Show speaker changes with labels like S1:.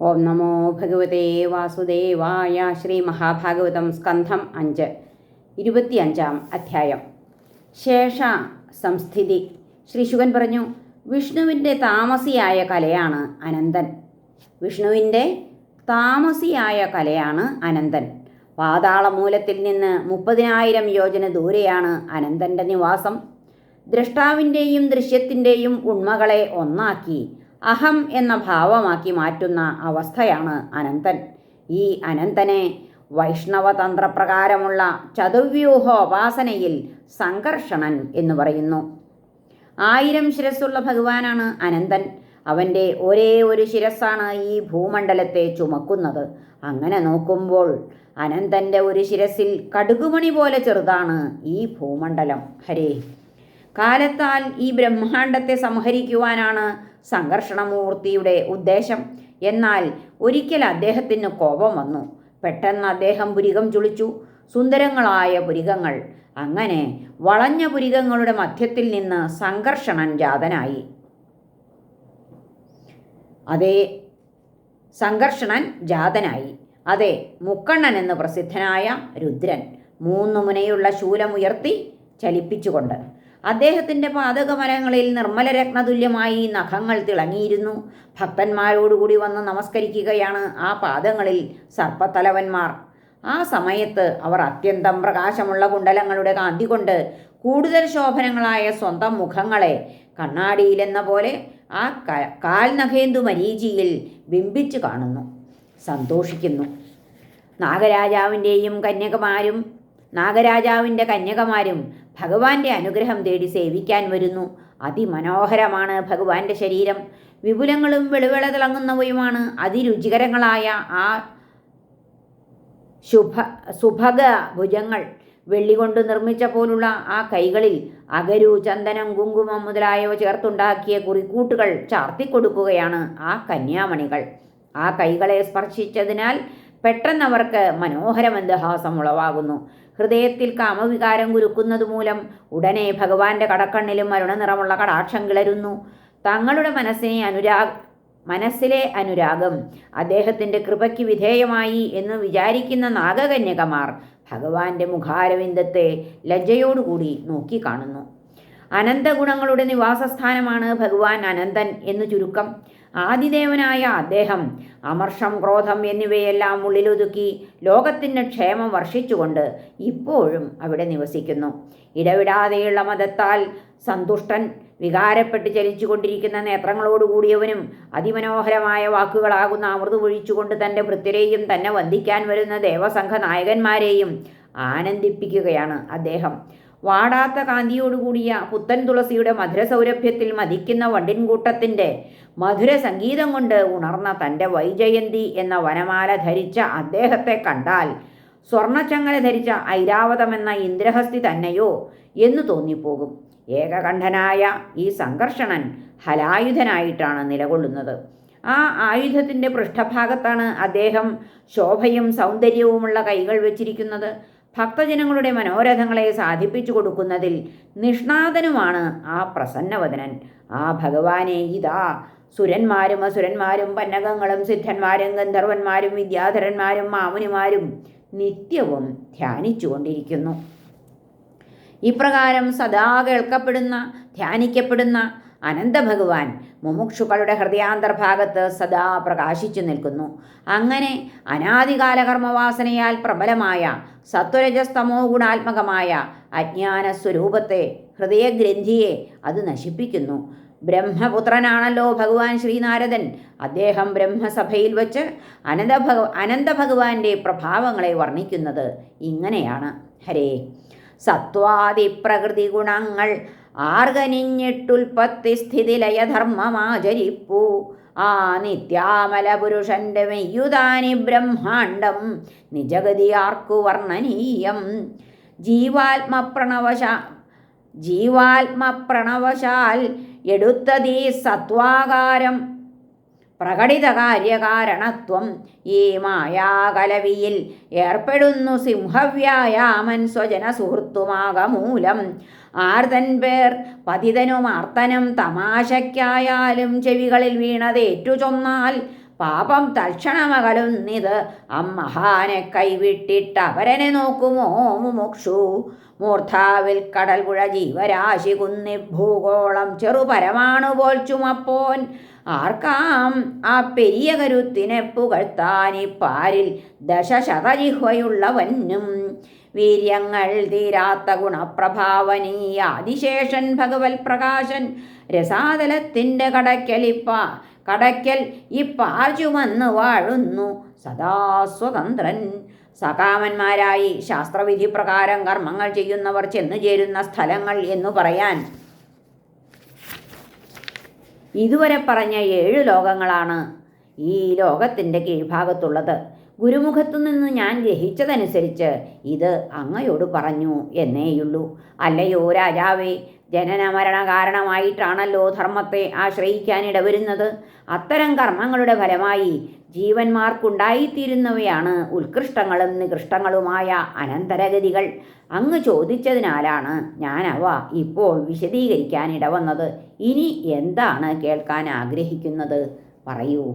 S1: ഓം നമോ ഭഗവതേ വാസുദേവായ ശ്രീ മഹാഭാഗവതം സ്കന്ധം അഞ്ച് ഇരുപത്തിയഞ്ചാം അധ്യായം. ശേഷ സംസ്ഥിതി. ശ്രീ ശുഗൻ പറഞ്ഞു വിഷ്ണുവിന്റെ താമസിയായ കലയാണ് അനന്തൻ. വിഷ്ണുവിന്റെ താമസിയായ കലയാണ് അനന്തൻ. പാതാളമൂലത്തിൽ നിന്ന് മുപ്പതിനായിരം യോജന ദൂരെയാണ് അനന്തന്റെ നിവാസം. ദ്രഷ്ടാവിന്റെയും ദൃശ്യത്തിന്റെയും ഉണ്മകളെ ഒന്നാക്കി അഹം എന്ന ഭാവമാക്കി മാറ്റുന്ന അവസ്ഥയാണ് അനന്തൻ. ഈ അനന്തനെ വൈഷ്ണവതന്ത്രപ്രകാരമുള്ള ചതുർവ്യൂഹോപാസനയിൽ സംഘർഷണൻ എന്ന് പറയുന്നു. ആയിരം ശിരസ്സുള്ള ഭഗവാനാണ് അനന്തൻ. അവന്റെ ഒരേ ഒരു ശിരസ്സാണ് ഈ ഭൂമണ്ഡലത്തെ ചുമക്കുന്നത്. അങ്ങനെ നോക്കുമ്പോൾ അനന്തന്റെ ഒരു ശിരസിൽ കടുകുമണി പോലെ ചെറുതാണ് ഈ ഭൂമണ്ഡലം. ഹരേ. കാലത്താൽ ഈ ബ്രഹ്മാണ്ടത്തെ സംഹരിക്കുവാനാണ് സംഘർഷണമൂർത്തിയുടെ ഉദ്ദേശം. എന്നാൽ ഒരിക്കൽ അദ്ദേഹത്തിന് കോപം വന്നു. പെട്ടെന്ന് അദ്ദേഹം പുരികം ചുളിച്ചു. സുന്ദരങ്ങളായ പുരികങ്ങൾ. അങ്ങനെ വളഞ്ഞ പുരികങ്ങളുടെ മധ്യത്തിൽ നിന്ന് സംഘർഷണൻ ജാതനായി. അതേ സംഘർഷണൻ ജാതനായി. അതെ മുക്കണ്ണൻ എന്ന് പ്രസിദ്ധനായ രുദ്രൻ മൂന്നു മുനയുള്ള ശൂലമുയർത്തി ചലിപ്പിച്ചുകൊണ്ട് അദ്ദേഹത്തിന്റെ പാതകമരങ്ങളിൽ നിർമ്മലരത്നതുല്യമായി നഖങ്ങൾ തിളങ്ങിയിരുന്നു. ഭക്തന്മാരോടുകൂടി വന്ന് നമസ്കരിക്കുകയാണ് ആ പാദങ്ങളിൽ സർപ്പത്തലവന്മാർ. ആ സമയത്ത് അവർ അത്യന്തം പ്രകാശമുള്ള കുണ്ടലങ്ങളുടെ കാന്തി കൊണ്ട് കൂടുതൽ ശോഭനങ്ങളായ സ്വന്തം മുഖങ്ങളെ കണ്ണാടിയിലെന്ന പോലെ ആ കാൽനഖേന്ദു മരീചിയിൽ ബിംബിച്ചു കാണുന്നു. സന്തോഷിക്കുന്നു. നാഗരാജാവിന്റെയും കന്യകമാരും നാഗരാജാവിന്റെ കന്യകമാരും ഭഗവാന്റെ അനുഗ്രഹം തേടി സേവിക്കാൻ വരുന്നു. അതിമനോഹരമാണ് ഭഗവാന്റെ ശരീരം. വിപുലങ്ങളും വെളുവിള തിളങ്ങുന്നവയുമാണ് അതിരുചികരങ്ങളായ ആ ശുഭ സുഭഗ ഭുജങ്ങൾ വെള്ളി കൊണ്ട് നിർമ്മിച്ച പോലുള്ള ആ കൈകളിൽ അകരു ചന്ദനം കുങ്കുമം മുതലായവ ചേർത്തുണ്ടാക്കിയ കുറിക്കൂട്ടുകൾ ചാർത്തിക്കൊടുക്കുകയാണ് ആ കന്യാമണികൾ. ആ കൈകളെ സ്പർശിച്ചതിനാൽ പെട്ടെന്നവർക്ക് മനോഹരമന്ദഹാസം ഉളവാകുന്നു. ഹൃദയത്തിൽ കാമവികാരം കുരുക്കുന്നത് മൂലം ഉടനെ ഭഗവാന്റെ കടക്കണ്ണിലും മരുണനിറമുള്ള കടാക്ഷം കിളരുന്നു. തങ്ങളുടെ മനസ്സിനെ അനുരാഗ് മനസ്സിലെ അനുരാഗം അദ്ദേഹത്തിന്റെ കൃപയ്ക്ക് വിധേയമായി എന്ന് വിചാരിക്കുന്ന നാഗകന്യകമാർ ഭഗവാന്റെ മുഖാരവിന്ദത്തെ ലജ്ജയോടുകൂടി നോക്കിക്കാണുന്നു. അനന്തഗുണങ്ങളുടെ നിവാസസ്ഥാനമാണ് ഭഗവാൻ അനന്തൻ എന്ന് ചുരുക്കം. ആദിദേവനായ അദ്ദേഹം അമർഷം ക്രോധം എന്നിവയെല്ലാം ഉള്ളിലൊതുക്കി ലോകത്തിന് ക്ഷേമം വർഷിച്ചുകൊണ്ട് ഇപ്പോഴും അവിടെ നിവസിക്കുന്നു. ഇടവിടാതെയുള്ള മതത്താൽ സന്തുഷ്ടൻ വികാരപ്പെട്ട് ചലിച്ചുകൊണ്ടിരിക്കുന്ന നേത്രങ്ങളോടുകൂടിയവനും അതിമനോഹരമായ വാക്കുകളാകുന്ന അമൃത് ഒഴിച്ചുകൊണ്ട് തന്റെ ഭൃത്യരെയും തന്നെ വന്ദിക്കാൻ വരുന്ന ദേവസംഘ നായകന്മാരെയും ആനന്ദിപ്പിക്കുകയാണ് അദ്ദേഹം. വാടാത്ത കാന്തിയോടുകൂടിയ പുത്തൻ തുളസിയുടെ മധുരസൗരഭ്യത്തിൽ മതിക്കുന്ന വണ്ടിൻകൂട്ടത്തിന്റെ മധുര സംഗീതം കൊണ്ട് ഉണർന്ന തന്റെ വൈജയന്തി എന്ന വനമാല ധരിച്ച അദ്ദേഹത്തെ കണ്ടാൽ സ്വർണച്ചങ്ങല ധരിച്ച ഐരാവതമെന്ന ഇന്ദ്രഹസ്തി തന്നെയോ എന്ന് തോന്നിപ്പോകും. ഏകകണ്ഠനായ ഈ സംഘർഷണൻ ഹലായുധനായിട്ടാണ് നിലകൊള്ളുന്നത്. ആ ആയുധത്തിന്റെ പൃഷ്ഠഭാഗത്താണ് അദ്ദേഹം ശോഭയും സൗന്ദര്യവുമുള്ള കൈകൾ വച്ചിരിക്കുന്നത്. ഭക്തജനങ്ങളുടെ മനോരഥങ്ങളെ സാധിപ്പിച്ചു കൊടുക്കുന്നതിൽ നിഷ്ണാതനുമാണ് ആ പ്രസന്നവദനൻ. ആ ഭഗവാനെ ഇതാ. സുരന്മാരും അസുരന്മാരും പന്നകങ്ങളും സിദ്ധന്മാരും ഗന്ധർവന്മാരും വിദ്യാധരന്മാരും മാമുനിമാരും നിത്യവും ധ്യാനിച്ചുകൊണ്ടിരിക്കുന്നു. ഇപ്രകാരം സദാ കേൾക്കപ്പെടുന്ന ധ്യാനിക്കപ്പെടുന്ന അനന്തഭഗവാൻ മുമുക്ഷുക്കളുടെ ഹൃദയാന്തർഭാഗത്ത് സദാ പ്രകാശിച്ചു നിൽക്കുന്നു. അങ്ങനെ അനാദികാല കർമ്മവാസനയാൽ പ്രബലമായ സത്വരജസ്തമോ ഗുണാത്മകമായ അജ്ഞാന സ്വരൂപത്തെ ഹൃദയഗ്രന്ഥിയെ അത് നശിപ്പിക്കുന്നു. ബ്രഹ്മപുത്രനാണല്ലോ ഭഗവാൻ ശ്രീനാരദൻ. അദ്ദേഹം ബ്രഹ്മസഭയിൽ വച്ച് അനന്തഭഗ അനന്തഭഗവാന്റെ പ്രഭാവങ്ങളെ വർണിക്കുന്നത് ഇങ്ങനെയാണ്. ഹരേ. സത്വാദി പ്രകൃതി ഗുണങ്ങൾ ആർഗനിഞ്ഞിട്ടുൽപ്പത്തി സ്ഥിതിലയധർമ്മമാചരിപ്പൂ. ആ നിത്യാമല പുരുഷന്റെ മെയ്യുതാനി ബ്രഹ്മാണ്ടം നിജഗതി ആർക്കു വർണനീയം. ജീവാത്മപ്രണവശ ജീവാത്മപ്രണവശാൽ എടുത്തതീ സത്വാകാരം പ്രകടിത കാര്യകാരണത്വം ഈ മായാകലവിയിൽ ഏർപ്പെടുന്നു സിംഹവ്യായാമൻ സ്വജന സുഹൃത്തുമാകമൂലം. ആർതൻ പേർ പതിതനും ആർത്തനും തമാശയ്ക്കായാലും ചെവികളിൽ വീണതേറ്റു ചൊന്നാൽ പാപം തൽക്ഷണമകലുന്നിത് അമ്മഹാനെ കൈവിട്ടിട്ട് അവരനെ നോക്കുമോ മുമുക്ഷു മൂർധാവിൽ കടൽ പുഴ ജീവരാശി കുന്നി ഭൂഗോളം ചെറുപരമാണു പോൽ ചുമപ്പോൻ. ആർക്കാം ആ പെരിയ കരുത്തിനെ പുകഴ്ത്താനിപ്പാരിൽ ദശശതജിഹ്വയുള്ളവനും. വീര്യങ്ങൾ തീരാത്ത ഗുണപ്രഭാവനീയ അതിശേഷൻ ഭഗവത് പ്രകാശൻ രസാതലത്തിന്റെ കടയ്ക്കലിപ്പ കടയ്ക്കൽ ഇപ്പാർ ചുമന്ന് വാഴുന്നു സദാ സ്വതന്ത്രൻ. സകാമന്മാരായി ശാസ്ത്രവിധി പ്രകാരം കർമ്മങ്ങൾ ചെയ്യുന്നവർ ചെന്നു ചേരുന്ന സ്ഥലങ്ങൾ എന്നു പറയാൻ ഇതുവരെ പറഞ്ഞ ഏഴ് ലോകങ്ങളാണ് ഈ ലോകത്തിന്റെ കീഴ്ഭാഗത്തുള്ളത്. ഗുരുമുഖത്തു നിന്ന് ഞാൻ ഗ്രഹിച്ചതനുസരിച്ച് ഇത് അങ്ങയോട് പറഞ്ഞു എന്നേയുള്ളൂ. അല്ലയോ രാജാവേ ജനന മരണ കാരണമായിട്ടാണല്ലോ ധർമ്മത്തെ ആശ്രയിക്കാൻ ഇടവരുന്നത്. അത്തരം കർമ്മങ്ങളുടെ ഫലമായി ജീവന്മാർക്കുണ്ടായിത്തീരുന്നവയാണ് ഉത്കൃഷ്ടങ്ങളും നികൃഷ്ടങ്ങളുമായ അനന്തരഗതികൾ. അങ്ങ് ചോദിച്ചതിനാലാണ് ഞാൻ അവ ഇപ്പോൾ വിശദീകരിക്കാൻ ഇടവന്നത്. ഇനി എന്താണ് കേൾക്കാൻ ആഗ്രഹിക്കുന്നത്? പറയൂ.